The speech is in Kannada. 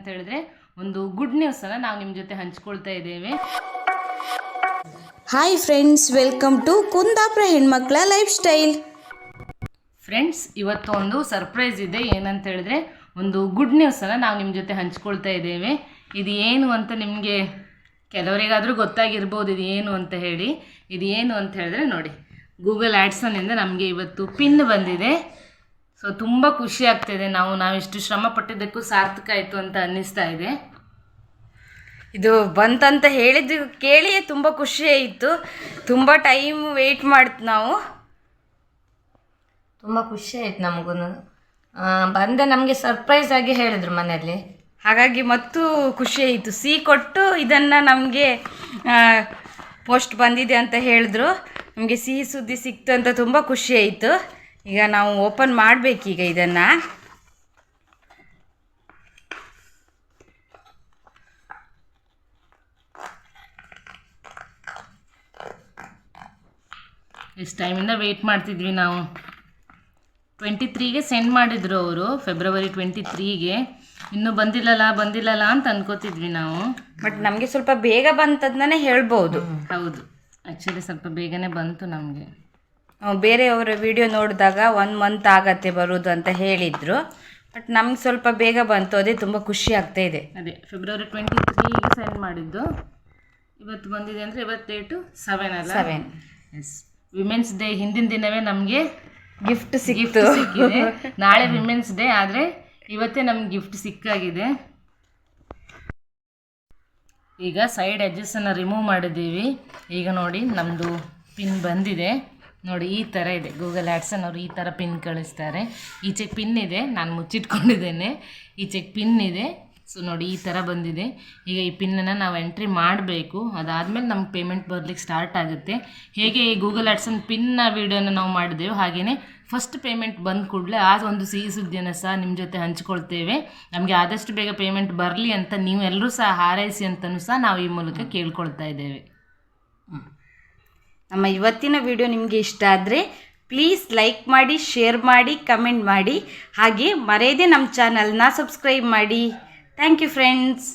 ಏನಂತ ಹೇಳಿದ್ರೆ ಒಂದು ಗುಡ್ ನ್ಯೂಸನ್ನು ನಾವು ನಿಮ್ಮ ಜೊತೆ ಹಂಚ್ಕೊಳ್ತಾ ಇದ್ದೇವೆ. Hi friends welcome to Kundapura ಹೆಣ್ಮಕ್ಳ ಲೈಫ್ ಸ್ಟೈಲ್ ಫ್ರೆಂಡ್ಸ್ ಇವತ್ತು ಒಂದು ಸರ್ಪ್ರೈಸ್ ಇದೆ. ಏನಂತ ಹೇಳಿದ್ರೆ ಒಂದು ಗುಡ್ ನ್ಯೂಸನ್ನು ನಾವು ನಿಮ್ಮ ಜೊತೆ ಹಂಚ್ಕೊಳ್ತಾ ಇದ್ದೇವೆ. ಇದು ಏನು ಅಂತ ನಿಮಗೆ ಕೆಲವರಿಗಾದರೂ ಗೊತ್ತಾಗಿರ್ಬೋದು ಇದು ಏನು ಅಂತ ಹೇಳಿ. ಇದು ಏನು ಅಂತ ಹೇಳಿದ್ರೆ ನೋಡಿ ಗೂಗಲ್ ಆ್ಯಡ್ಸನ್ನಿಂದ ನಮಗೆ ಇವತ್ತು ಪಿನ್ ಬಂದಿದೆ. ಸೊ ತುಂಬ ಖುಷಿ ಆಗ್ತಿದೆ. ನಾವು ನಾವಿಷ್ಟು ಶ್ರಮ ಪಟ್ಟಿದ್ದಕ್ಕೂ ಸಾರ್ಥಕ ಆಯಿತು ಅಂತ ಅನ್ನಿಸ್ತಾ ಇದೆ. ಇದು ಬಂತಂತ ಹೇಳಿದ್ದು ಕೇಳಿಯೇ ತುಂಬ ಖುಷಿ ಆಯಿತು. ತುಂಬ ಟೈಮ್ ವೆಯ್ಟ್ ಮಾಡ್ತು ನಾವು. ತುಂಬ ಖುಷಿ ಆಯ್ತು ನಮಗೂ ಬಂದೆ ನಮಗೆ ಸರ್ಪ್ರೈಸ್ ಆಗಿ ಹೇಳಿದ್ರು ಮನೆಯಲ್ಲಿ. ಹಾಗಾಗಿ ಮತ್ತು ಖುಷಿ ಆಯಿತು. ಸಿ ಕೊಟ್ಟು ಇದನ್ನು ನಮಗೆ ಪೋಸ್ಟ್ ಬಂದಿದೆ ಅಂತ ಹೇಳಿದ್ರು. ನಮಗೆ ಸಿಹಿ ಸುದ್ದಿ ಸಿಕ್ತು ಅಂತ ತುಂಬ ಖುಷಿ ಆಯಿತು. ಈಗ ನಾವು ಓಪನ್ ಮಾಡಬೇಕೀಗ ಇದನ್ನು. ಎಷ್ಟು ಟೈಮಿಂದ ವೆಯ್ಟ್ ಮಾಡ್ತಿದ್ವಿ ನಾವು. ಟ್ವೆಂಟಿ ತ್ರೀಗೆ ಸೆಂಡ್ ಮಾಡಿದ್ರು ಅವರು ಫೆಬ್ರವರಿ ಟ್ವೆಂಟಿ ತ್ರೀಗೆ ಇನ್ನೂ ಬಂದಿಲ್ಲಲ್ಲ ಬಂದಿಲ್ಲಲ್ಲ ಅಂತ ಅನ್ಕೋತಿದ್ವಿ ನಾವು. ಬಟ್ ನಮಗೆ ಸ್ವಲ್ಪ ಬೇಗ ಬಂತದನ್ನೇ ಹೇಳ್ಬೋದು. ಹೌದು. ಆ್ಯಕ್ಚುಲಿ ಸ್ವಲ್ಪ ಬೇಗನೆ ಬಂತು ನಮಗೆ. ಬೇರೆಯವರ ವಿಡಿಯೋ ನೋಡಿದಾಗ ಒನ್ ಮಂತ್ ಆಗತ್ತೆ ಬರೋದು ಅಂತ ಹೇಳಿದರು. ಬಟ್ ನಮ್ಗೆ ಸ್ವಲ್ಪ ಬೇಗ ಬಂತು ಅದೇ ತುಂಬ ಖುಷಿ ಆಗ್ತಾ ಇದೆ. ಅದೇ ಫೆಬ್ರವರಿ ಟ್ವೆಂಟಿ ತ್ರೀಗೆ ಸೆಂಡ್ ಮಾಡಿದ್ದು. ಇವತ್ತು ಬಂದಿದೆ ಅಂದರೆ ಇವತ್ತು ಡೇಟು ಸೆವೆನ್ ಅಲ್ಲ? ಸೆವೆನ್ ಎಸ್ ವಿಮೆನ್ಸ್ ಡೇ ಹಿಂದಿನ ದಿನವೇ ನಮಗೆ ಗಿಫ್ಟ್ ಸಿಗಿತ್ತು ಸಿಕ್ಕಿದೆ. ನಾಳೆ ವಿಮೆನ್ಸ್ ಡೇ ಆದರೆ ಇವತ್ತೇ ನಮ್ಗೆ ಗಿಫ್ಟ್ ಸಿಕ್ಕಾಗಿದೆ. ಈಗ ಸೈಡ್ ಅಡ್ಜಸ್ಟನ್ನು ರಿಮೂವ್ ಮಾಡಿದ್ದೀವಿ. ಈಗ ನೋಡಿ ನಮ್ಮದು ಪಿನ್ ಬಂದಿದೆ. ನೋಡಿ, ಈ ಥರ ಇದೆ. ಗೂಗಲ್ ಆ್ಯಡ್ಸನ್ ಅವರು ಈ ಥರ ಪಿನ್ ಕಳಿಸ್ತಾರೆ. ಈಚೆಗೆ ಪಿನ್ ಇದೆ, ನಾನು ಮುಚ್ಚಿಟ್ಕೊಂಡಿದ್ದೇನೆ. ಈಚೆಗೆ ಪಿನ್ ಇದೆ. ಸೊ ನೋಡಿ, ಈ ಥರ ಬಂದಿದೆ. ಈಗ ಈ ಪಿನ್ನನ್ನು ನಾವು ಎಂಟ್ರಿ ಮಾಡಬೇಕು. ಅದಾದಮೇಲೆ ನಮ್ಗೆ ಪೇಮೆಂಟ್ ಬರಲಿಕ್ಕೆ ಸ್ಟಾರ್ಟ್ ಆಗುತ್ತೆ. ಹೇಗೆ ಈ ಗೂಗಲ್ ಆ್ಯಡ್ಸನ್ ಪಿನ್ನ ವೀಡಿಯೋನ ನಾವು ಮಾಡಿದೆವು ಹಾಗೆಯೇ ಫಸ್ಟ್ ಪೇಮೆಂಟ್ ಬಂದ ಕೂಡಲೇ ಆ ಒಂದು ಸಿಹಿ ಸುದ್ದಿಯನ್ನು ಸಹ ನಿಮ್ಮ ಜೊತೆ ಹಂಚ್ಕೊಳ್ತೇವೆ. ನಮಗೆ ಆದಷ್ಟು ಬೇಗ ಪೇಮೆಂಟ್ ಬರಲಿ ಅಂತ ನೀವೆಲ್ಲರೂ ಸಹ ಹಾರೈಸಿ ಅಂತಲೂ ಸಹ ನಾವು ಈ ಮೂಲಕ ಕೇಳ್ಕೊಳ್ತಾ ಇದ್ದೇವೆ. ನಮ್ಮ ಇವತ್ತಿನ ವಿಡಿಯೋ ನಿಮಗೆ ಇಷ್ಟ ಆದರೆ ಪ್ಲೀಸ್ ಲೈಕ್ ಮಾಡಿ ಶೇರ್ ಮಾಡಿ ಕಮೆಂಟ್ ಮಾಡಿ. ಹಾಗೆ ಮರೆಯದೆ ನಮ್ಮ ಚಾನಲ್ನ ಸಬ್ಸ್ಕ್ರೈಬ್ ಮಾಡಿ. Thank you friends